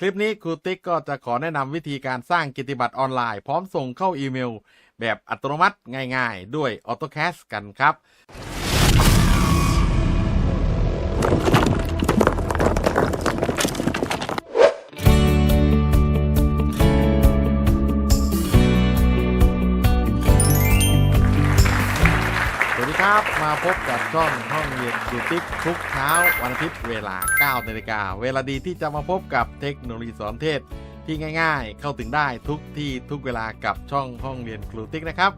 คลิปนี้ครูติ๊กก็จะขอแนะนำวิธีการสร้างกิติบัตรออนไลน์ พร้อมส่งเข้าอีเมล แบบอัตโนมัติง่ายๆ ด้วย AutoCAD กันครับ บกับช่องห้องเรียนครูติ๊กทุกเช้าวันอาทิตย์เวลา 9 นาฬิกา เวลาดีที่จะมาพบกับเทคโนโลยีสอนเทศ ที่ง่ายๆ เข้าถึงได้ทุกที่ทุกเวลากับช่องห้องเรียนครูติ๊กนะครับ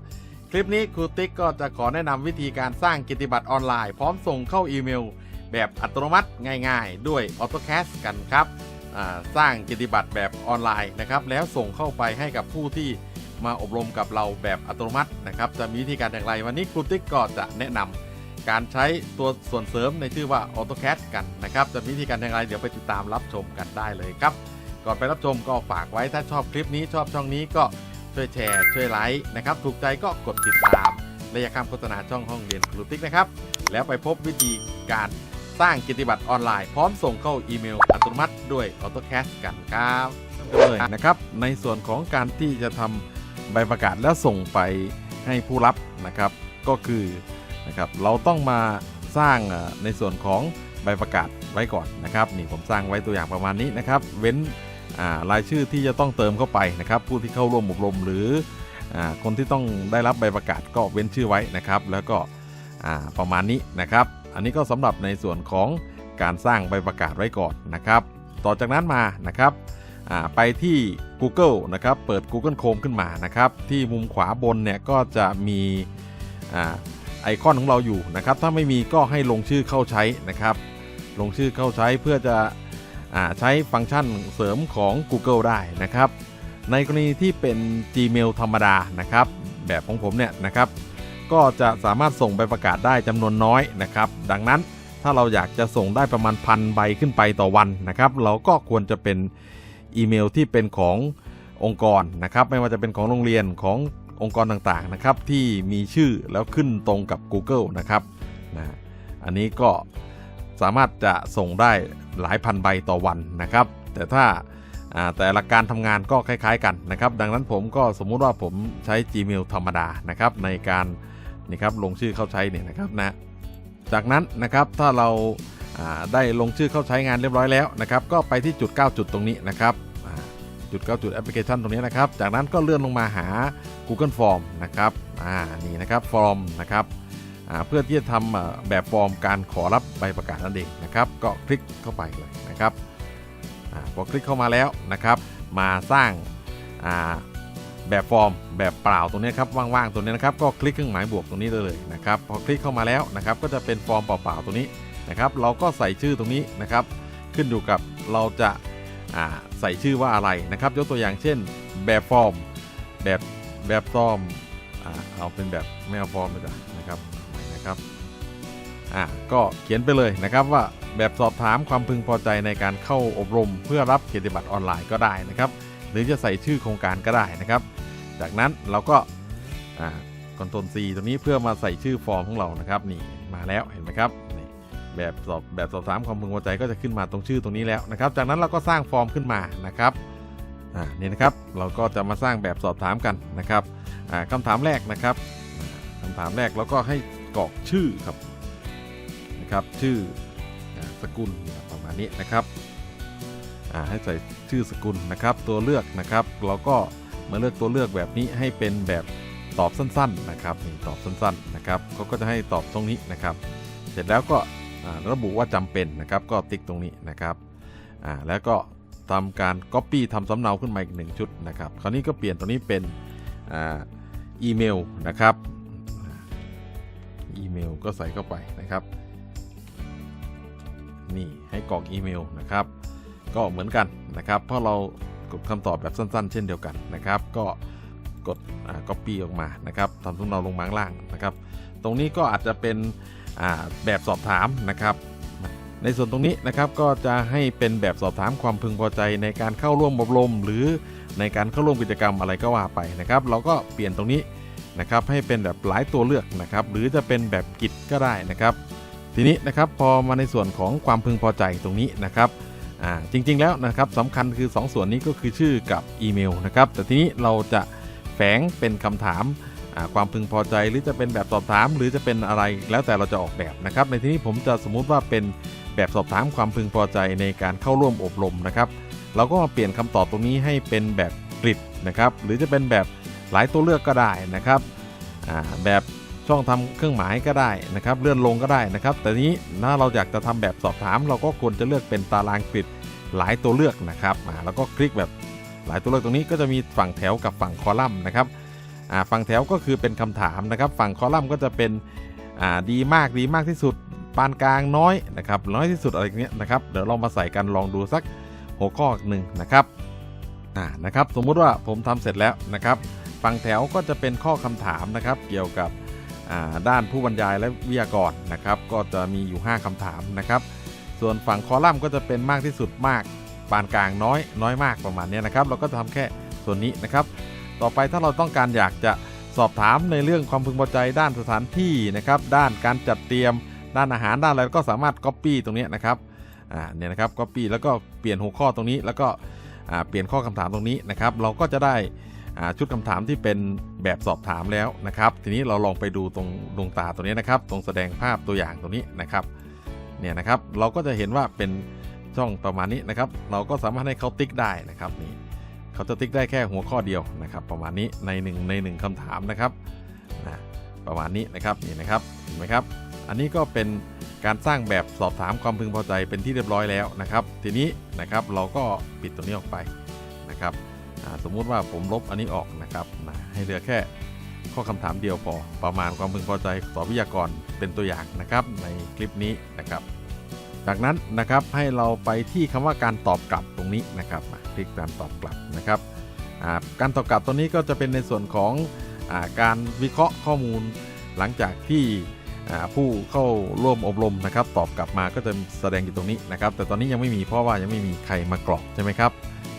คลิปนี้ครูติ๊กก็จะขอแนะนำวิธีการสร้างกิตติบัตรออนไลน์ พร้อมส่งเข้าอีเมล แบบอัตโนมัติง่าย ๆ ด้วย AutoCAD กันครับสร้างกิตติบัตรแบบออนไลน์นะครับแล้วส่งเข้าไปให้กับผู้ที่มาอบรมกับเราแบบอัตโนมัตินะครับ จะมีวิธีการอย่างไร วันนี้ครูติ๊กก็จะแนะนำ การใช้ตัวส่วนเสริมในชื่อว่า AutoCAD กันนะครับจะมีวิธีการอย่างไรเดี๋ยวไปติดตามรับชมกันได้เลยครับ ก่อนไปรับชมก็ฝากไว้ถ้าชอบคลิปนี้ชอบช่องนี้ก็ช่วยแชร์ ช่วยไลค์นะครับถูกใจก็กดติดตามและอย่าข้ามโฆษณาช่องห้องเรียนครูติ๊กนะครับ แล้วไปพบวิธีการสร้างกิตติบัตรออนไลน์พร้อมส่งเข้าอีเมลอัตโนมัติด้วย AutoCAD กันครับเลยนะครับ ในส่วนของการที่จะทำใบประกาศแล้วส่งไปให้ผู้รับนะครับ ก็คือ นะครับเราต้องมาสร้างในส่วนของใบประกาศไว้ก่อนนะครับนี่ผมสร้างไว้ตัวอย่างประมาณนี้นะครับ เว้นรายชื่อที่จะต้องเติมเข้าไปนะครับ ผู้ที่เข้าร่วมอบรมหรืออคนที่ต้องได้รับใบประกาศก็เว้นชื่อไว้นะครับ แล้วก็ประมาณนี้นะครับ อันนี้ก็สำหรับในส่วนของการสร้างใบประกาศไว้ก่อนนะครับ ต่อจากนั้นมานะครับไปที่ Google นะครับ เปิด Google Chrome ขึ้นมานะครับ ที่มุมขวาบนเนี่ยก็จะมี ไอคอนของเราอยู่นะครับ ถ้าไม่มีก็ให้ลงชื่อเข้าใช้นะครับ ลงชื่อเข้าใช้เพื่อจะอาใช้ฟังก์ชันเสริมของ Google ได้นะครับ ในกรณีที่เป็น Gmail ธรรมดานะครับ แบบของผมเนี่ยนะครับ ก็จะสามารถส่งใบประกาศได้จำนวนน้อยนะครับ ดังนั้นถ้าเราอยากจะส่งได้ประมาณพันใบขึ้นไปต่อวันนะครับ เราก็ควรจะเป็นอีเมลที่เป็นขององค์กรนะครับ ไม่ว่าจะเป็นของโรงเรียนของ องค์กรต่างๆนะครับที่มีชื่อแล้วขึ้นตรงกับ Google นะครับนะอันนี้ก็สามารถจะส่งได้หลายพันใบต่อวันนะครับ แต่ถ้าแต่ละการทำงานก็คล้าย ๆ กันนะครับ ดังนั้นผมก็สมมุติว่าผมใช้ Gmail ธรรมดานะครับในการนี่ครับลงชื่อเข้าใช้เนี่ยนะครับนะจากนั้นนะครับถ้าเราาได้ลงชื่อเข้าใช้งานเรียบร้อยแล้วนะครับก็ไปที่จุด 9 จุดตรงนี้นะครับจุด 9 จุดแอปพลิเคชันตรงนี้นะครับ จากนั้นก็เลื่อนลงมาหา Google Form นะครับอ่านี่นะครับฟอร์มนะครับเพื่อที่จะทำแบบฟอร์มการขอรับใบประกาศนั่นเองนะครับ ก็คลิกเข้าไปเลยนะครับอพอคลิกเข้ามาแล้วนะครับ มาสร้างาแบบฟอร์มแบบเปล่าตรงนี้ครับว่างๆตรงนี้นะครับ ก็คลิกเครื่องหมายบวกตรงนี้ได้เลยนะครับ พอคลิกเข้ามาแล้วนะครับ ก็จะเป็นฟอร์มเปล่าๆตรงนี้นะครับ เราก็ใส่ชื่อตรงนี้นะครับ ขึ้นอยู่กับเราจะาใส่ชื่อว่าอะไรนะครับ ยกตัวอย่างเช่น แบบฟอร์มแบบ แบบฟอมอ่าเอาเป็นแบบไม่เอาฟอร์มเลยจ้ะนะครับนะครับอ่าก็เขียนไปเลยนะครับว่าแบบสอบถามความพึงพอใจในการเข้าอบรม เพื่อรับเกียรติบัตรออนไลน์ก็ได้นะครับ หรือจะใส่ชื่อโครงการก็ได้นะครับ จากนั้นเราก็คอนโทรล C ตรงนี้เพื่อมาใส่ชื่อฟอร์มของเรานะครับนี่มาแล้วเห็นไหมครับนี่แบบสอบแบบสอบถามความพึงพอใจก็จะขึ้นมาตรงชื่อตรงนี้แล้วนะครับ จากนั้นเราก็สร้างฟอร์มขึ้นมานะครับ อ่านี่นะครับเราก็จะมาสร้างแบบสอบถามกันนะครับอ่าคำถามแรกนะครับคำถามแรกเราก็ให้กรอกชื่อครับนะครับชื่ออสกุลประมาณนี้นะครับอ่าให้ใส่ชื่อสกุลนะครับ ตัวเลือกนะครับ เราก็มาเลือกตัวเลือกแบบนี้ให้เป็นแบบตอบสั้นๆนะครับนี่ตอบสั้นๆนะครับเขาก็จะให้ตอบตรงนี้นะครับ เสร็จแล้วก็ระบุว่าจำเป็นนะครับ ก็ติ๊กตรงนี้นะครับอ่าแล้วก็ ทำการ Copy ทำสำเนาขึ้นมาอีกหนึ่งชุดนะครับ คราวนี้ก็เปลี่ยนตรงนี้เป็นอ่าอีเมลนะครับ อีเมลก็ใส่เข้าไปนะครับ นี่ให้กรอกอีเมลนะครับ ก็เหมือนกันนะครับ เพราะเรากดคำตอบแบบสั้นๆ เช่นเดียวกันนะครับ ก็กดอ่า copy ออกมานะครับทำสำเนาลงมาข้างล่างนะครับ ตรงนี้ก็อาจจะเป็นอ่าแบบสอบถามนะครับ ในส่วนตรงนี้นะครับก็จะให้เป็นแบบสอบถามความพึงพอใจในการเข้าร่วมอบรม หรือในการเข้าร่วมกิจกรรมอะไรก็ว่าไปนะครับ เราก็เปลี่ยนตรงนี้นะครับให้เป็นแบบหลายตัวเลือกนะครับ หรือจะเป็นแบบกิจก็ได้นะครับ ทีนี้นะครับพอมาในส่วนของความพึงพอใจตรงนี้นะครับจริงๆแล้วนะครับสำคัญคือ 2 ส่วนนี้ก็คือชื่อกับอีเมลนะครับ แต่ทีนี้เราจะแฝงเป็นคำถามความพึงพอใจหรือจะเป็นแบบสอบถาม หรือจะเป็นอะไรแล้วแต่เราจะออกแบบนะครับ ในที่นี้ผมจะสมมุติว่าเป็น แบบสอบถามความพึงพอใจในการเข้าร่วมอบรมนะครับ เราก็มาเปลี่ยนคำตอบตรงนี้ให้เป็นแบบกริดนะครับ หรือจะเป็นแบบหลายตัวเลือกก็ได้นะครับแบบช่องทำเครื่องหมายก็ได้นะครับ เลื่อนลงก็ได้นะครับ แต่นี้ถ้าเราอยากจะทำแบบสอบถาม เราก็ควรจะเลือกเป็นตารางกริดหลายตัวเลือกนะครับแล้วก็คลิกแบบหลายตัวเลือกตรงนี้ก็จะมีฝั่งแถวกับฝั่งคอลัมน์นะครับฝั่งแถวก็คือเป็นคำถามนะครับ ฝั่งคอลัมน์ก็จะเป็นดีมากดีมากที่สุด ปานกลางน้อยนะครับน้อยที่สุดอะไรเงี้ยนะครับเดี๋ยวเรามาใส่กันลองดูสักหัวข้อหนึ่งนะครับอ่านะครับสมมุติว่าผมทำเสร็จแล้วนะครับฝั่งแถวก็จะเป็นข้อคำถามนะครับ เกี่ยวกับด้านผู้บรรยายและวิทยากรนะครับ ก็จะมีอยู่ 5คำถามนะครับ ส่วนฝั่งคอลัมน์ก็จะเป็นมากที่สุดมาก ปานกลางน้อยน้อยมากประมาณเนี้ยนะครับ เราก็จะทำแค่ส่วนนี้นะครับ ต่อไปถ้าเราต้องการอยากจะสอบถามในเรื่องความพึงพอใจด้านสถานที่นะครับ ด้านการจัดเตรียม ด้านอาหารด้านอะไรก็สามารถ Copy ตรงนี้นะครับอ่าเนี่ยนะครับก็ปีแล้วก็เปลี่ยนหัวข้อตรงนี้ แล้วก็อ่าเปลี่ยนข้อคำถามตรงนี้นะครับ เราก็จะได้อ่าชุดคำถามที่เป็นแบบสอบถามแล้วนะครับ ทีนี้เราลองไปดูตรงดวงตาตัวนี้นะครับ ตรงแสดงภาพตัวอย่างตรงนี้นะครับเนี่ยนะครับ เราก็จะเห็นว่าเป็นช่องประมาณนี้นะครับ เราก็สามารถให้เขาติ๊กได้นะครับนี่เขาจะติ๊กได้แค่หัวข้อเดียวนะครับ ประมาณนี้ในหนึ่งในหนึ่งคำถามนะครับนะประมาณนี้นะครับนี่นะครับเห็นไหมครับ อันนี้ก็เป็นการสร้างแบบสอบถามความพึงพอใจเป็นที่เรียบร้อยแล้วนะครับ ทีนี้นะครับเราก็ปิดตรงนี้ออกไปนะครับสมมุติว่าผมลบอันนี้ออกนะครับนะให้เหลือแค่ข้อคำถามเดียวพอประมาณความพึงพอใจต่อวิทยากรเป็นตัวอย่างนะครับในคลิปนี้นะครับ จากนั้นนะครับให้เราไปที่คำว่าการตอบกลับตรงนี้นะครับคลิกการตอบกลับนะครับการตอบกลับตัวนี้ก็จะเป็นในส่วนของอการวิเคราะห์ข้อมูลหลังจากที่ ผู้เข้าร่วมอบรมนะครับ ตอบกลับมาก็จะแสดงอยู่ตรงนี้นะครับ แต่ตอนนี้ยังไม่มีเพราะว่ายังไม่มีใครมากรอกใช่ไหมครับ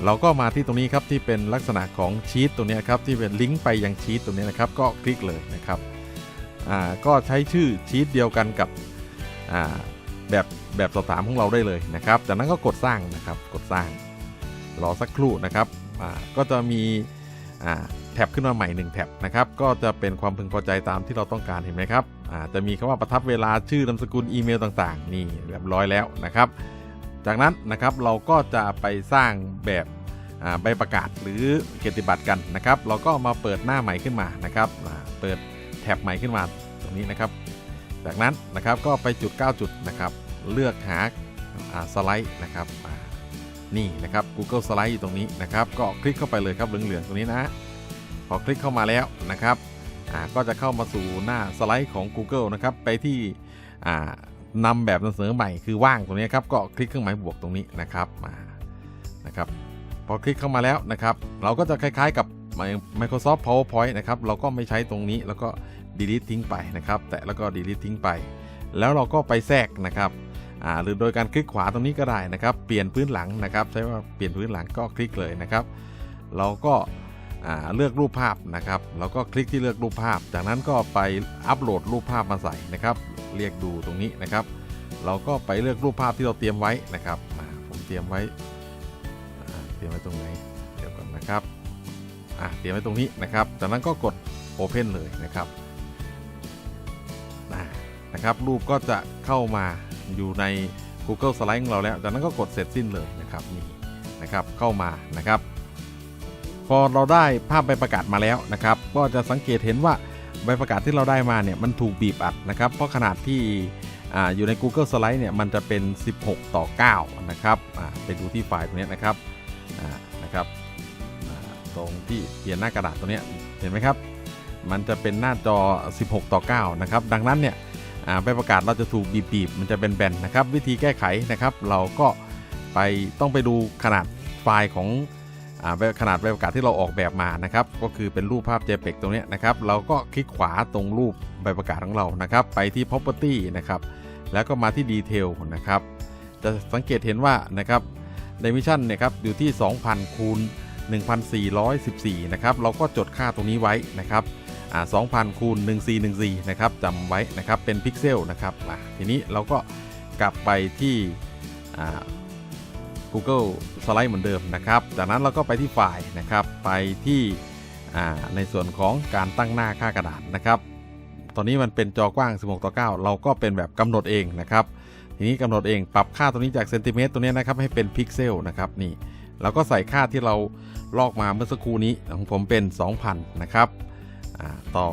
เราก็มาที่ตรงนี้ครับที่เป็นลักษณะของชีตตัวนี้ครับที่เป็นลิงก์ไปยังชีตตัวนี้นะครับ ก็คลิกเลยนะครับอ่าก็ใช้ชื่อชีตเดียวกันกับอ่าแบบแบบสอบถามของเราได้เลยนะครับจากนั้นก็กดสร้างนะครับกดสร้างรอสักครู่นะครับอ่าก็จะมีอ่าแท็บขึ้นมาใหม่ 1 แท็บนะครับก็จะเป็นความพึงพอใจตามที่เราต้องการเห็นไหมครับ จะมีคำว่าประทับเวลาชื่อนามสกุลอีเมลต่างๆ นี่เรียบร้อยแล้วนะครับ จากนั้นนะครับเราก็จะไปสร้างแบบใบประกาศหรือเกียรติบัตรกันนะครับ เราก็มาเปิดหน้าใหม่ขึ้นมานะครับเปิดแท็บใหม่ขึ้นมาตรงนี้นะครับ จากนั้นนะครับก็ไปจุด 9 จุดนะครับ เลือกหาสไลด์นะครับนี่นะครับ Google Slide อยู่ตรงนี้นะครับ ก็คลิกเข้าไปเลยครับเหลืองๆตรงนี้นะพอคลิกเข้ามาแล้วนะครับ ก็จะเข้ามาสู่หน้าสไลด์ของ Google นะครับ ไปที่นำแบบนำเสนอใหม่คือว่างตรงนี้ครับ ก็คลิกเครื่องหมายบวกตรงนี้นะครับมานะครับ พอคลิกเข้ามาแล้วนะครับ เราก็จะคล้ายๆกับ Microsoft PowerPoint นะครับ เราก็ไม่ใช้ตรงนี้แล้วก็ delete ทิ้งไปนะครับ แตะแล้วก็ delete ทิ้งไป แล้วเราก็ไปแทรกนะครับหรือโดยการคลิกขวาตรงนี้ก็ได้นะครับ เปลี่ยนพื้นหลังนะครับ ใช้ว่าเปลี่ยนพื้นหลังก็คลิกเลยนะครับ เราก็ เลือกรูปภาพนะครับเราก็คลิกที่เลือกรูปภาพ จากนั้นก็ไปอัปโหลดรูปภาพมาใส่นะครับ เรียกดูตรงนี้นะครับ เราก็ไปเลือกรูปภาพที่เราเตรียมไว้นะครับผมเตรียมไว้เตรียมไว้ตรงไหนเดี๋ยวก่อนนะครับเตรียมไว้ตรงนี้นะครับ จากนั้นก็กด Open เลยนะครับนะครับ รูปก็จะเข้ามาอยู่ใน Google Slide ของเราแล้ว จากนั้นก็กดเสร็จสิ้นเลยนะครับนี่นะครับเข้ามานะครับ พอเราได้ภาพใบประกาศมาแล้วนะครับ ก็จะสังเกตเห็นว่าใบประกาศที่เราได้มาเนี่ยมันถูกบีบอัดนะครับ เพราะขนาดที่ออยู่ใน Google Slide เนี่ยมันจะเป็น 16 ต่อ 9 นะครับไปดูที่ไฟล์ตรงนี้นะครับนะครับตรงที่เขียนหน้ากระดาษตัวนี้เห็นไหมครับ มันจะเป็นหน้าจอ 16 ต่อ 9 นะครับ ดังนั้นเนี่ยใบประกาศเราจะถูกบีบๆมันจะเป็นแบนนะครับ วิธีแก้ไขนะครับ เราก็ไปต้องไปดูขนาดไฟล์ของ ขนาดใบประกาศที่เราออกแบบมานะครับก็คือเป็นรูปภาพ JPEG ตรงนี้นะครับเราก็คลิกขวาตรงรูปใบประกาศของเรานะครับ ไปที่ property นะครับแล้วก็มาที่ detail นะครับจะสังเกตเห็นว่านะครับ dimension เนี่ยครับอยู่ที่ 2,000คูณ1,414นะครับเราก็จดค่าตรงนี้ไว้นะครับอ่า2,000คูณ1414นะครับจำไว้นะครับเป็นพิกเซลนะครับทีนี้เราก็กลับไปที่ Google สไลด์เหมือนเดิมนะครับ จากนั้นเราก็ไปที่ไฟล์นะครับ ไปที่ในส่วนของการตั้งหน้าค่ากระดาษนะครับ ตอนนี้มันเป็นจอกว้าง 16 ต่อ 9 เราก็เป็นแบบกำหนดเองนะครับ ทีนี้กำหนดเองปรับค่าตัวนี้จากเซนติเมตรตัวนี้นะครับให้เป็นพิกเซลนะครับนี่เราก็ใส่ค่าที่เราลอกมาเมื่อสักครู่นี้ของผมเป็น 2,000 นะครับอ่าต่อ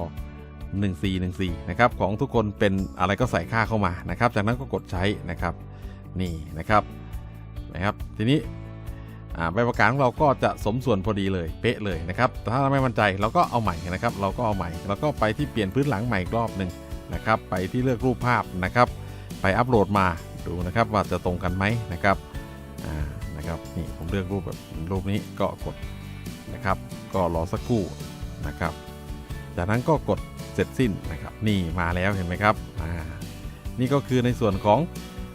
1414 นะครับ ของทุกคนเป็นอะไรก็ใส่ค่าเข้ามานะครับ จากนั้นก็กดใช้นะครับ นี่นะครับ นะครับ ทีนี้ใบประกาศของเราก็จะสมส่วนพอดีเลยเป๊ะเลยนะครับแต่ถ้าเราไม่มั่นใจเราก็เอาใหม่นะครับ เราก็เอาใหม่แล้วก็ไปที่เปลี่ยนพื้นหลังใหม่รอบหนึ่งนะครับ ไปที่เลือกรูปภาพนะครับ ไปอัปโหลดมาดูนะครับว่าจะตรงกันไหมนะครับนะครับนี่ผมเลือกรูปแบบรูปนี้ก็กดนะครับ ก็รอสักครู่นะครับ จากนั้นก็กดเสร็จสิ้นนะครับ นี่มาแล้วเห็นไหมครับนี่ก็คือในส่วนของ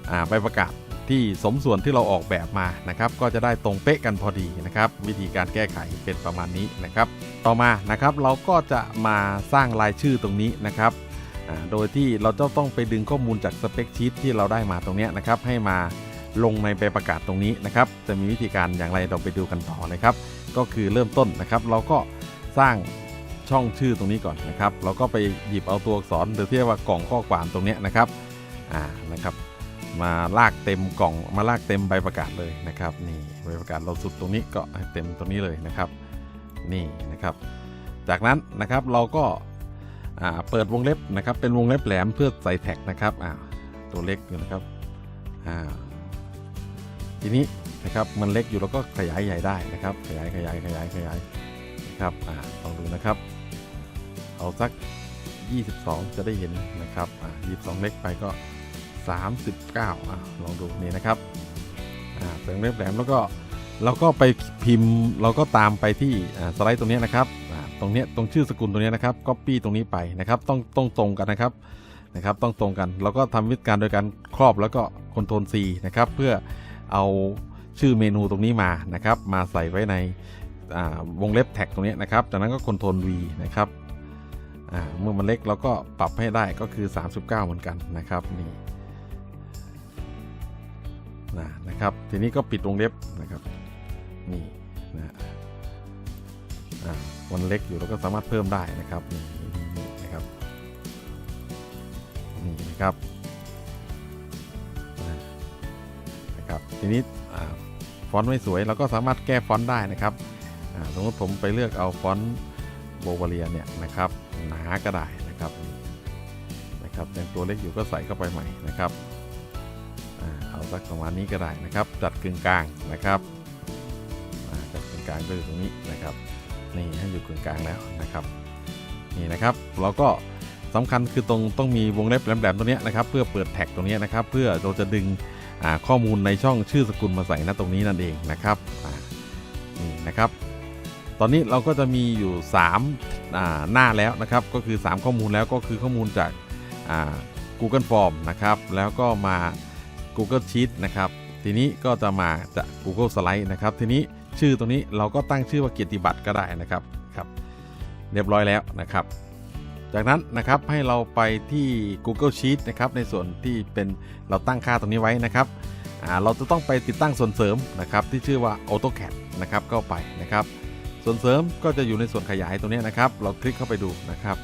อใบประกาศ ที่สมส่วนที่เราออกแบบมานะครับ ก็จะได้ตรงเป๊ะกันพอดีนะครับ วิธีการแก้ไขเป็นประมาณนี้นะครับ ต่อมานะครับเราก็จะมาสร้างรายชื่อตรงนี้นะครับโดยที่เราจะต้องไปดึงข้อมูลจากสเปคชีตที่เราได้มาตรงเนี้ยนะครับ ให้มาลงในใบประกาศตรงนี้นะครับ จะมีวิธีการอย่างไรเราไปดูกันต่อเลยครับ ก็คือเริ่มต้นนะครับ เราก็สร้างช่องชื่อตรงนี้ก่อนนะครับ เราก็ไปหยิบเอาตัวอักษรหรือที่เรียกว่ากล่องข้อความตรงเนี้ยนะครับอ่านะครับ มาลากเต็มกล่องมาลากเต็มใบประกาศเลยนะครับนี่ใบประกาศเราสุดตรงนี้ก็เต็มตรงนี้เลยนะครับนี่นะครับ จากนั้นนะครับเราก็อ่าเปิดวงเล็บนะครับ เป็นวงเล็บแหลมเพื่อใส่แท็กนะครับอ่าตัวเล็กอยู่นะครับอ่าทีนี้นะครับมันเล็กอยู่แล้วก็ขยายใหญ่ได้นะครับ ขยายขยายขยายขยายนะครับอ่าลองดูนะครับ เอาสัก 22 จะได้เห็นนะครับอ่า22 เล็กไปก็ 39อ่าลองดูนี่นะครับอ่าเสียงเล็บแหลมแล้วก็เราก็ไปพิมพ์เราก็ตามไปที่สไลด์ตรงนี้นะครับอ่าตรงนี้ตรงชื่อสกุลตรงนี้นะครับก็ปี้ตรงนี้ไปนะครับ ต้องต้องตรงกันนะครับนะครับ ต้องตรงกันแล้วก็ทำวิธีการโดยการครอบแล้วก็คอนโทรล C นะครับ เพื่อเอาชื่อเมนูตรงนี้มานะครับ มาใส่ไว้ในวงเล็บแท็กตรงนี้นะครับ จากนั้นก็คอนโทรล V นะครับอ่าเมื่อมันเล็กเราก็ปรับให้ได้ก็คือ 39 เหมือนกันนะครับนี่ นะนะครับ ทีนี้ก็ปิดวงเล็บนะครับนี่นะอ่ามันเล็กอยู่เราก็สามารถเพิ่มได้นะครับนี่นี่นะครับนี่นะครับนะครับ ทีนี้อ่าฟอนต์ไม่สวยเราก็สามารถแก้ฟอนต์ได้นะครับอ่าสมมติผมไปเลือกเอาฟอนต์โบวาเรียเนี่ยนะครับหนาก็ได้นะครับนะครับยังตัวเล็กอยู่ก็ใส่เข้าไปใหม่นะครับ สักประมาณนี้ก็ได้นะครับ จัดกึ่งกลางนะครับจัดกึ่งกลางก็อยู่ตรงนี้นะครับนี่ให้อยู่กึ่งกลางแล้วนะครับนี่นะครับเราก็สำคัญคือตรงต้องมีวงเล็บแหลมๆตรงนี้นะครับเพื่อเปิดแท็กตรงนี้นะครับ เพื่อเราจะดึงข้อมูลในช่องชื่อสกุลมาใส่ณตรงนี้นั่นเองนะครับนี่นะครับ ตอนนี้เราก็จะมีอยู่3าหน้าแล้วนะครับก็คือ 3 ข้อมูลแล้วก็คือข้อมูลจากา Google Form นะครับแล้วก็มา Google Sheet นะครับ ทีนี้ก็จะมาจาก Google Slide นะครับ ทีนี้ชื่อตรงนี้เราก็ตั้งชื่อว่าเกียรติบัตรก็ได้นะครับครับ เรียบร้อยแล้วนะครับ จากนั้นนะครับให้เราไปที่ Google Sheet นะครับในส่วนที่เป็นเราตั้งค่าตรงนี้ไว้นะครับอ่าเราจะต้องไปติดตั้งส่วนเสริมนะครับที่ชื่อว่า AutoCAD นะครับเข้าไปนะครับ ส่วนเสริมก็จะอยู่ในส่วนขยายตรงนี้นะครับ เราคลิกเข้าไปดูนะครับ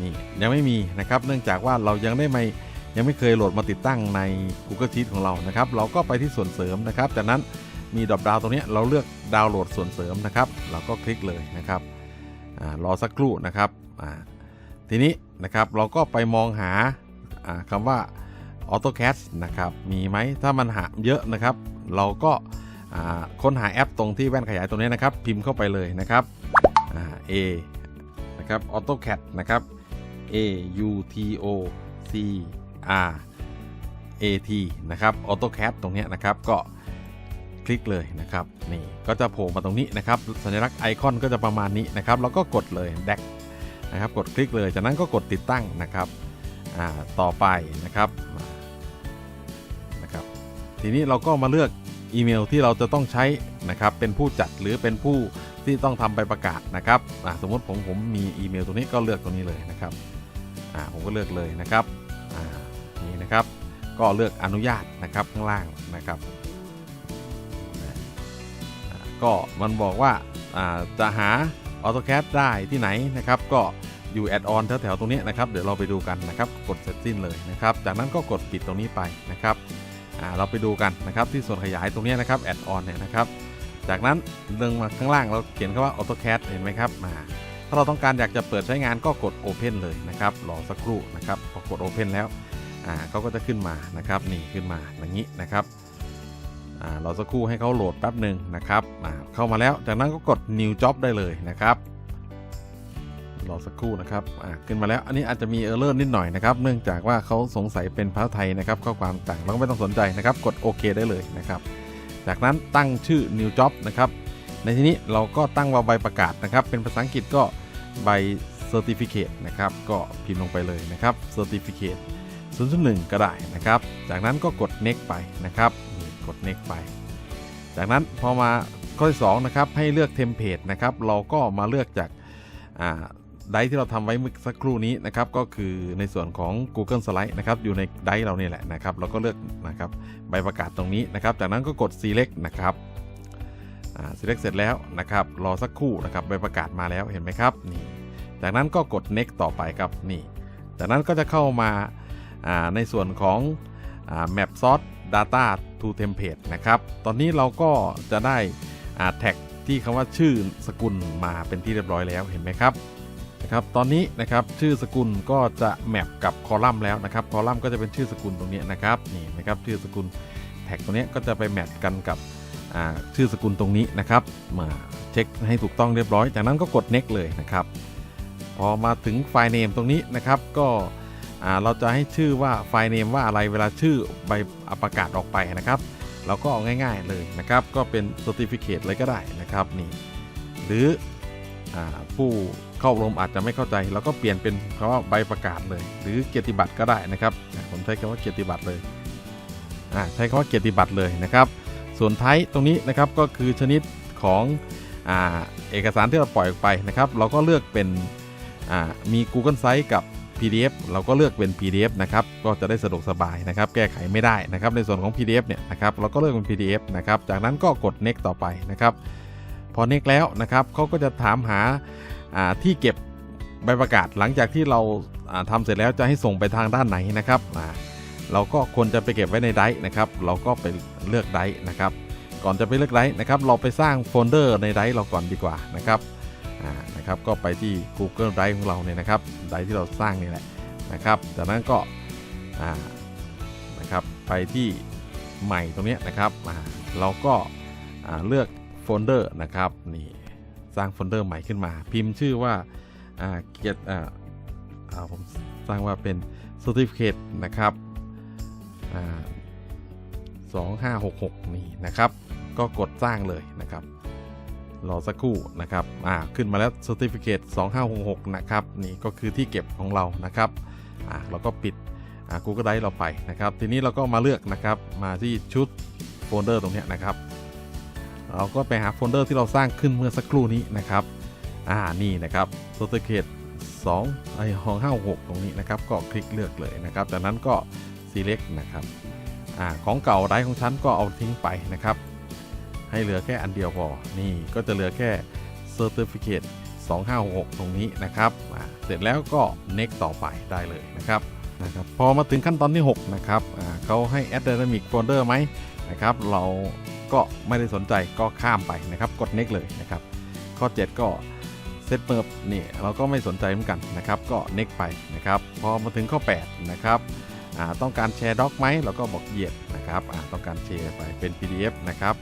นี่ยังไม่มีนะครับ เนื่องจากว่าเรายังได้ไม่ ยังไม่เคยโหลดมาติดตั้งใน Google Sheet ของเรานะครับ เราก็ไปที่ส่วนเสริมนะครับจากนั้นมีดรอปดาวตรงนี้เราเลือกดาวน์โหลดส่วนเสริมนะครับ เราก็คลิกเลยนะครับอรอสักครู่นะครับทีนี้นะครับเราก็ไปมองหาอ่าคำว่า AutoCAD นะครับมีไหมถ้ามันหาเยอะนะครับ เราก็ค้นหาแอปตรงที่แว่นขยายตรงนี้นะครับ พิมพ์เข้าไปเลยนะครับ A นะครับ AutoCAD นะครับ A U T O C R A T นะครับ AutoCAD ตรงนี้นะครับก็คลิกเลยนะครับนี่ก็จะโผล่มาตรงนี้นะครับสัญลักษณ์ไอคอนก็จะประมาณนี้นะครับแล้วก็กดเลย DAC นะครับกดคลิกเลยจากนั้นก็กดติดตั้งนะครับอ่าต่อไปนะครับนะครับ ทีนี้เราก็มาเลือกอีเมลที่เราจะต้องใช้นะครับเป็นผู้จัดหรือเป็นผู้ที่ต้องทำใบประกาศนะครับอ่าสมมติผมผมมีอีเมลตรงนี้ก็เลือกตรงนี้เลยนะครับอ่าผมก็เลือกเลยนะครับ นะครับ ก็เลือกอนุญาตนะครับข้างล่างนะครับก็มันบอกว่าาจะหา AutoCAD ได้ที่ไหนนะครับ ก็อยู่แอดออนแถวๆตรงนี้นะครับเดี๋ยวเราไปดูกันนะครับกดเสร็จสิ้นเลยนะครับ จากนั้นก็กดปิดตรงนี้ไปนะครับเราไปดูกันนะครับที่ส่วนขยายตรงนี้นะครับแอดออนเนี่ยนะครับ จากนั้นเรื่องมาข้างล่างเราเขียนคำว่า AutoCAD เห็นไหมครับมาถ้าเราต้องการอยากจะเปิดใช้งานก็กด Open เลยนะครับรอสักครู่นะครับพอกด Open แล้ว อ่าเขาก็จะขึ้นมานะครับนี่ขึ้นมาอย่างนี้นะครับอ่ารอสักครู่ให้เขาโหลดแป๊บหนึ่งนะครับอ่าเข้ามาแล้วจากนั้นก็กด New Job ได้เลยนะครับรอสักครู่นะครับอ่าขึ้นมาแล้วอันนี้อาจจะมีเออร์เลอร์นิดหน่อยนะครับเนื่องจากว่าเขาสงสัยเป็นภาษาไทยนะครับข้อความต่างเราก็ไม่ต้องสนใจนะครับ กดโอเคได้เลยนะครับจากนั้นตั้งชื่อ new job นะครับในที่นี้เราก็ตั้งว่าใบประกาศนะครับ เป็นภาษาอังกฤษก็ใบ certificate นะครับ ก็พิมพ์ลงไปเลยนะครับ certificate 0.1 ก็ได้นะครับ จากนั้นก็กด next ไปนะครับนี่กด next ไป จากนั้นพอมาข้อที่2นะครับให้เลือกเทมเพลตนะครับเราก็มาเลือกจากอ่าไดที่เราทำไว้เมื่อสักครู่นี้นะครับก็คือในส่วนของ Google Slide นะครับอยู่ในไดเราเนี่ยแหละนะครับเราก็เลือกนะครับใบประกาศตรงนี้นะครับ จากนั้นก็กด select นะครับ select เสร็จแล้วนะครับรอสักครู่นะครับใบประกาศมาแล้วเห็นไหมครับนี่จากนั้นก็กด next ต่อไปครับนี่ จากนั้นก็จะเข้ามาอ่า ในส่วนของอ่า map source data to template นะครับ ตอนนี้เราก็จะได้แท็กที่คำว่าชื่อสกุลมาเป็นที่เรียบร้อยแล้วเห็นไหมครับนะครับ ตอนนี้นะครับชื่อสกุลก็จะแมปกับคอลัมน์แล้วนะครับ คอลัมน์ก็จะเป็นชื่อสกุลตรงนี้นะครับนี่นะครับชื่อสกุลแท็กตัวนี้ก็จะไปแมทกันกับชื่อสกุลตรงนี้นะครับ มาเช็คให้ถูกต้องเรียบร้อย จากนั้นก็กด next เลยนะครับ พอมาถึงไฟล์เนมตรงนี้นะครับ ก็ เราจะให้ชื่อว่าไฟล์เนมว่าอะไรเวลาชื่อใบประกาศออกไปนะครับเราก็เอาง่าย ๆเลยนะครับ ก็เป็น certificate เลยก็ได้นะครับนี่หรืออผู้เข้าอบรมอาจจะไม่เข้าใจเราก็เปลี่ยนเป็นคำว่าใบประกาศเลย หรือเกียรติบัตรก็ได้นะครับ ผมใช้คำว่าเกียรติบัตรเลยใช้คำว่าเกียรติบัตรเลยนะครับ ส่วนไทป์ตรงนี้นะครับก็คือชนิดของอเอกสารที่เราปล่อยออกไปนะครับ เราก็เลือกเป็นมี Google Sites กับ PDF เราก็เลือกเป็น PDF นะครับ ก็จะได้สะดวกสบายนะครับ แก้ไขไม่ได้นะครับ ในส่วนของ PDF เนี่ยนะครับ เราก็เลือกเป็น PDF นะครับ จากนั้นก็กด next ต่อไปนะครับ พอ next แล้วนะครับเขาก็จะถามหาาที่เก็บใบประกาศหลังจากที่เราาทำเสร็จแล้วจะให้ส่งไปทางด้านไหนนะครับเราก็ควรจะไปเก็บไว้ในไดร์นะครับ เราก็ไปเลือกไดร์นะครับ ก่อนจะไปเลือกไดร์นะครับ เราไปสร้างโฟลเดอร์ในไดร์เราก่อนดีกว่านะครับ นะครับ ก็ไปที่ Google Drive ของเราเนี่ยนะครับไดที่เราสร้างนี่แหละนะครับจากนั้นก็นะครับไปที่ใหม่ตรงนี้นะครับเราก็เลือกโฟลเดอร์นะครับนี่สร้างโฟลเดอร์ใหม่ขึ้นมา พิมพ์ชื่อว่าเกียรติอ่าผมสร้างว่าเป็น certificate นะครับสองห้าหกหกนี่นะครับ ก็กดสร้างเลยนะครับ รอสักครู่นะครับอ่าขึ้นมาแล้ว Certificate 2566 นะครับ นี่ก็คือที่เก็บของเรานะครับอ่าเราก็ปิดอ่า Google Drive เราไปนะครับ ทีนี้เราก็มาเลือกนะครับมาที่ชุดโฟลเดอร์ตรงนี้นะครับ เราก็ไปหาโฟลเดอร์ที่เราสร้างขึ้นเมื่อสักครู่นี้นะครับอ่านี่นะครับ Certificate 2ไอห้อง56 ตรงนี้นะครับ ก็คลิกเลือกเลยนะครับ จากนั้นก็ select นะครับอ่าของเก่าไร้ของฉันก็เอาทิ้งไปนะครับ ให้เหลือแค่อันเดียวพอ นี่ก็จะเหลือแค่ Certificate 2566 ตรงนี้นะครับ เสร็จแล้วก็ next ต่อไปได้เลยนะครับนะครับ พอมาถึงขั้นตอนที่ 6 นะครับเขาให้ add dynamic folder ไหมนะครับ เราก็ไม่ได้สนใจก็ข้ามไปนะครับ กด next เลยนะครับ ข้อ 7 ก็เซตเปิบนี่เราก็ไม่สนใจเหมือนกันนะครับ ก็ next ไปนะครับ พอมาถึงข้อ 8 นะครับต้องการแชร์ด็อกไหมเราก็บอกเหยียดนะครับต้องการแชร์ไปเป็น PDF นะครับ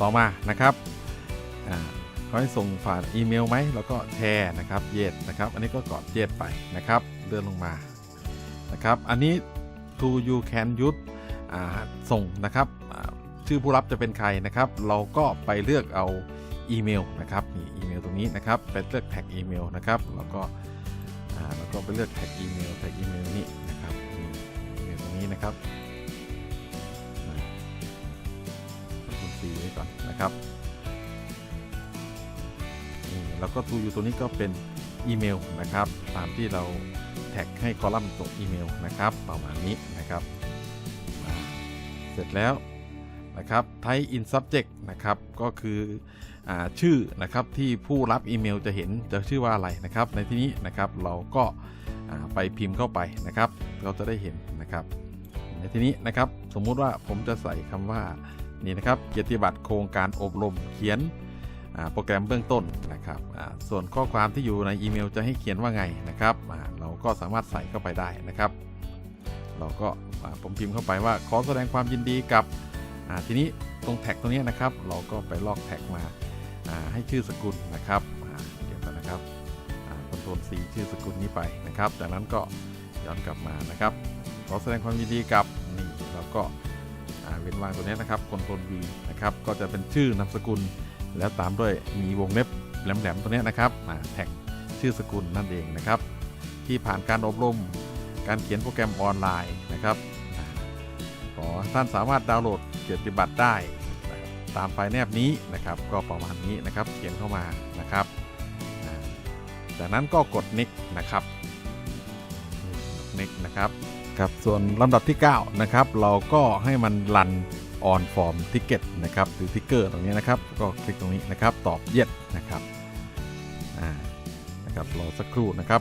ต่อมานะครับเขาให้ส่งผ่านอีเมลไหมเราก็แชร์นะครับเย็ดนะครับ อันนี้ก็กดเย็ดไปนะครับเลื่อนลงมานะครับ อันนี้ to you can use ส่งนะครับชื่อผู้รับจะเป็นใครนะครับ เราก็ไปเลือกเอาอีเมลนะครับนี่อีเมลตรงนี้นะครับไปเลือกแท็กอีเมลนะครับแล้วก็แล้วก็ไปเลือกแท็กอีเมลแท็กอีเมลนี้นะครับนี่อีเมลตรงนี้นะครับ นะครับแล้วก็ทูอยู่ตัวนี้ก็เป็นอีเมลนะครับ ตามที่เราแท็กให้คอลัมน์ตัวอีเมลนะครับประมาณนี้นะครับ เสร็จแล้วนะครับ type in subject นะครับ ก็คืออชื่อนะครับที่ผู้รับอีเมลจะเห็นจะชื่อว่าอะไรนะครับ ในที่นี้นะครับเราก็ไปพิมพ์เข้าไปนะครับ เราจะได้เห็นนะครับ ในที่นี้นะครับ สมมุติว่าผมจะใส่คำว่า นี่นะครับเกียรติบัตรโครงการอบรมเขียนโปรแกรมเบื้องต้นนะครับส่วนข้อความที่อยู่ในอีเมลจะให้เขียนว่าไงนะครับเราก็สามารถใส่เข้าไปได้นะครับ เราก็อ่าผมพิมพ์เข้าไปว่าขอแสดงความยินดีกับทีนี้ตรงแท็กตรงนี้นะครับ เราก็ไปลอกแท็กมาให้ชื่อสกุลนะครับเดี๋ยวกันนะครับคอนโทรล C ชื่อสกุลนี้ไปนะครับ จากนั้นก็ย้อนกลับมานะครับ ขอแสดงความยินดีกับนี่เราก็ เว้นวรรคตัวนี้นะครับคอนโทรล V นะครับก็จะเป็นชื่อนามสกุล แล้วตามด้วยมีวงเล็บแหลมๆตัวนี้นะครับแท็กชื่อสกุลนั่นเองนะครับ ที่ผ่านการอบรมการเขียนโปรแกรมออนไลน์นะครับขอท่านสามารถดาวน์โหลดเกียรติบัตรได้ ตามไฟล์แนบนี้นะครับก็ประมาณนี้นะครับเขียนเข้ามานะครับอ่าจากนั้นก็กด next นะครับ next นะครับ ครับส่วนลำดับที่ 9 นะครับ เราก็ให้มันรัน on form ticket นะครับหรือ ticker ตรงนี้นะครับ ก็คลิกตรงนี้นะครับ ตอบ yes นะครับอ่านะครับรอสักครู่นะครับ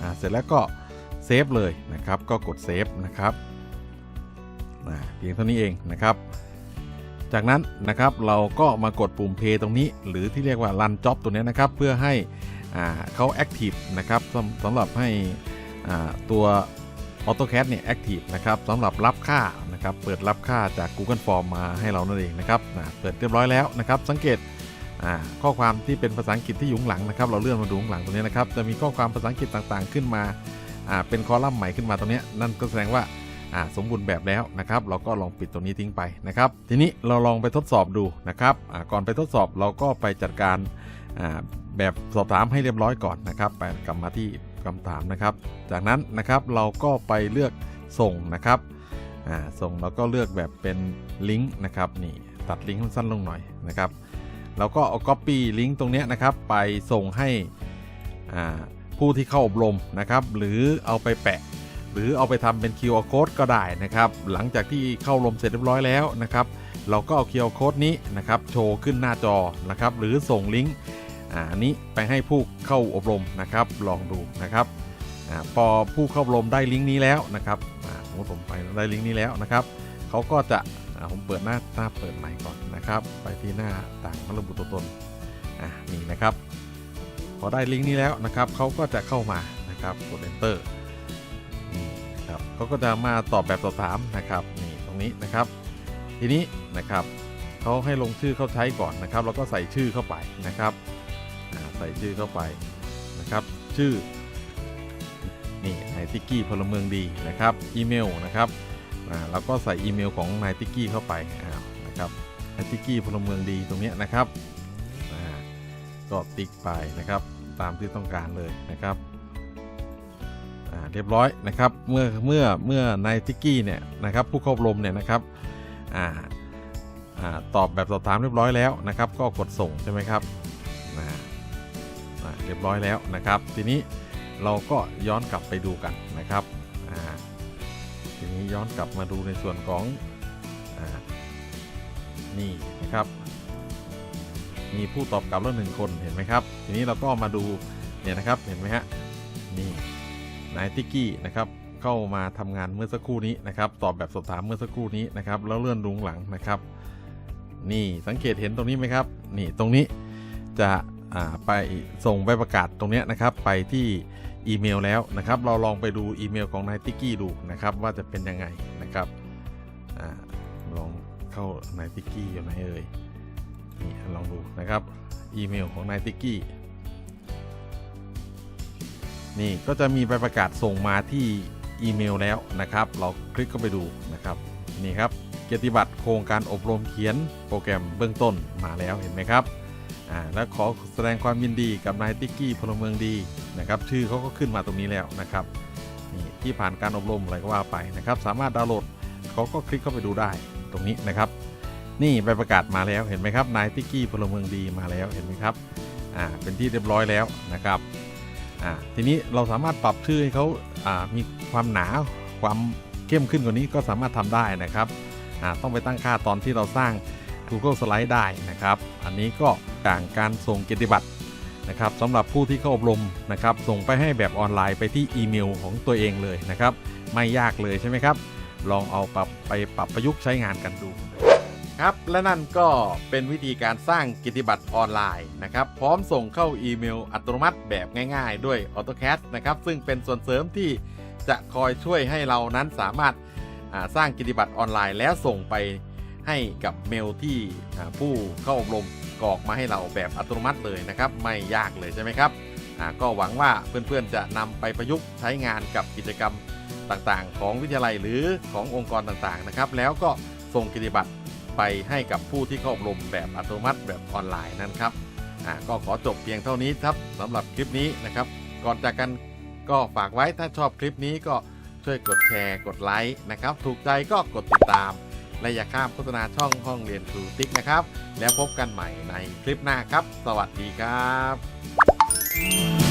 อ่าเสร็จแล้วก็เซฟเลยนะครับ ก็กดเซฟนะครับอ่าเพียงเท่านี้เองนะครับ จากนั้นนะครับเราก็มากดปุ่ม Play ตรงนี้ หรือที่เรียกว่า Run Job ตัวนี้นะครับ เพื่อให้อ่าเขา Active นะครับสำสำหรับให้อ่าตัว AutoCAD เนี่ย Active นะครับสำหรับรับค่านะครับเปิดรับค่าจาก Google Form มาให้เรานั่นเองนะครับอ่าเปิดเรียบร้อยแล้วนะครับ สังเกตข้อความที่เป็นภาษาอังกฤษที่อยู่ข้างหลังนะครับ เราเลื่อนมาดูข้างหลังตรงนี้นะครับ จะมีข้อความภาษาอังกฤษต่างๆ ขึ้นมาเป็นคอลัมน์ใหม่ขึ้นมาตรงนี้นั่นก็แสดงว่าสมบูรณ์แบบแล้วนะครับ เราก็ลองปิดตรงนี้ทิ้งไปนะครับ ทีนี้เราลองไปทดสอบดูนะครับก่อนไปทดสอบเราก็ไปจัดการแบบสอบถามให้เรียบร้อยก่อนนะครับ ไปกลับมาที่ คำถามนะครับ จากนั้นนะครับเราก็ไปเลือกส่งนะครับส่งแล้วก็เลือกแบบเป็นลิงก์นะครับนี่ตัดลิงก์ให้มันสั้นลงหน่อยนะครับเราก็เอา Copy ลิงก์ตรงนี้นะครับไปส่งให้ผู้ที่เข้าอบรมนะครับหรือเอาไปแปะ หรือเอาไปทำเป็น QR code ก็ได้นะครับ หลังจากที่เข้าอบรมเสร็จเรียบร้อยแล้วนะครับ เราก็เอา QR code นี้นะครับโชว์ขึ้นหน้าจอนะครับหรือส่งลิงก์ อันนี้ไปให้ผู้เข้าอบรมนะครับ ลองดูนะครับอพอผู้เข้าอบรมได้ลิงก์นี้แล้วนะครับสมมติผมไปได้ลิงก์นี้แล้วนะครับเขาก็จะผมเปิดหน้าหน้าเปิดใหม่ก่อนนะครับ ไปที่หน้าต่างระบุตัวตนอ่านี่นะครับพอได้ลิงก์นี้แล้วนะครับเขาก็จะเข้ามานะครับกด enter นี่นะครับเขาก็จะมาตอบแบบสอบถามนะครับนี่ตรงนี้นะครับ ทีนี้นะครับเขาให้ลงชื่อเข้าใช้ก่อนนะครับ แล้วก็ใส่ชื่อเข้าไปนะครับ ใส่ชื่อเข้าไปนะครับ ชื่อนี่ไนติกกี้พลเมืองดีนะครับอีเมลนะครับอ่าเราก็ใส่อีเมลของนายติกกี้เข้าไปนะครับนายติกกี้พลเมืองดีตรงนี้นะครับก็ติ๊กไปนะครับตามที่ต้องการเลยนะครับเรียบร้อยนะครับเมื่อเมื่อเมื่อนายติกกี้เนี่ยนะครับผู้เข้าอบรมเนี่ยนะครับอ่าตอบแบบสอบถามเรียบร้อยแล้วนะครับ ก็กดส่งใช่ไหมครับ เรียบร้อยแล้วนะครับ ทีนี้เราก็ย้อนกลับไปดูกันนะครับทีนี้ย้อนกลับมาดูในส่วนของอนี่นะครับ มีผู้ตอบกลับแล้วหนึ่งคนเห็นไหมครับ ทีนี้เราก็มาดูเนี่ยนะครับเห็นไหมฮะนี่นายติกกี้นะครับเข้ามาทำงานเมื่อสักครู่นี้นะครับ ตอบแบบสอบถามเมื่อสักครู่นี้นะครับ แล้วเลื่อนลุงหลังนะครับ นี่สังเกตเห็นตรงนี้ไหมครับ นี่ตรงนี้จะ ไปส่งใบประกาศตรงนี้นะครับ ไปที่อีเมลแล้วนะครับ เราลองไปดูอีเมลของนายติกกี้ดูนะครับ ว่าจะเป็นยังไงนะครับอลองเข้านายติกกี้อยู่ไหนเอ่ยนี่ลองดูนะครับอีเมลของนายติกกี้นี่ก็จะมีใบประกาศส่งมาที่อีเมลแล้วนะครับ เราคลิกเข้าไปดูนะครับนี่ครับเกียรติบัตรโครงการอบรมเขียนโปรแกรมเบื้องต้นมาแล้วเห็นไหมครับ อ่าและขอแสดงความยินดีกับนายติ๊กกี้พลเมืองดีนะครับชื่อเขาก็ขึ้นมาตรงนี้แล้วนะครับนี่ที่ผ่านการอบรมอะไรก็ว่าไปนะครับ สามารถดาวน์โหลดเขาก็คลิกเข้าไปดูได้ตรงนี้นะครับ นี่ใบประกาศมาแล้วเห็นไหมครับนายติ๊กกี้พลเมืองดีมาแล้วเห็นไหมครับอ่าเป็นที่เรียบร้อยแล้วนะครับอ่าทีนี้เราสามารถปรับชื่อให้เขาอ่ามีความหนาความเข้มขึ้นกว่านี้ก็สามารถทำได้นะครับอ่าต้องไปตั้งค่าตอนที่เราสร้าง Google Slide ได้นะครับ อันนี้ก็ต่างการส่งเกียรติบัตรนะครับสำหรับผู้ที่เข้าอบรมนะครับส่งไปให้แบบออนไลน์ไปที่อีเมลของตัวเองเลยนะครับไม่ยากเลยใช่ไหมครับ ลองเอาปรับไปปรับประยุกต์ใช้งานกันดูครับและนั่นก็เป็นวิธีการสร้างกิจบัตรออนไลน์นะครับพร้อมส่งเข้าอีเมลอัตโนมัติแบบง่ายๆ ด้วย AutoCAD นะครับซึ่งเป็นส่วนเสริมที่จะคอยช่วยให้เรานั้นสามารถาสร้างกิจบัตรออนไลน์แล้วส่งไป ให้กับเมลที่ผู้เข้าอบรมกรอกมาให้เราแบบอัตโนมัติเลยนะครับ ไม่ยากเลยใช่ไหมครับก็หวังว่าเพื่อนๆจะนำไปประยุกต์ใช้งานกับกิจกรรมต่างๆ ของวิทยาลัยหรือขององค์กรต่างๆนะครับ แล้วก็ส่งกิจบัตรไปให้กับผู้ที่เข้าอบรมแบบอัตโนมัติแบบออนไลน์นั่นครับก็ขอจบเพียงเท่านี้ครับสำหรับคลิปนี้นะครับ ก่อนจากกันก็ฝากไว้ถ้าชอบคลิปนี้ก็ช่วยกดแชร์กดไลค์นะครับ ถูกใจก็กดติดตาม และอย่าข้ามโฆษณาช่องห้องเรียนครูติ๊กนะครับ แล้วพบกันใหม่ในคลิปหน้าครับ สวัสดีครับ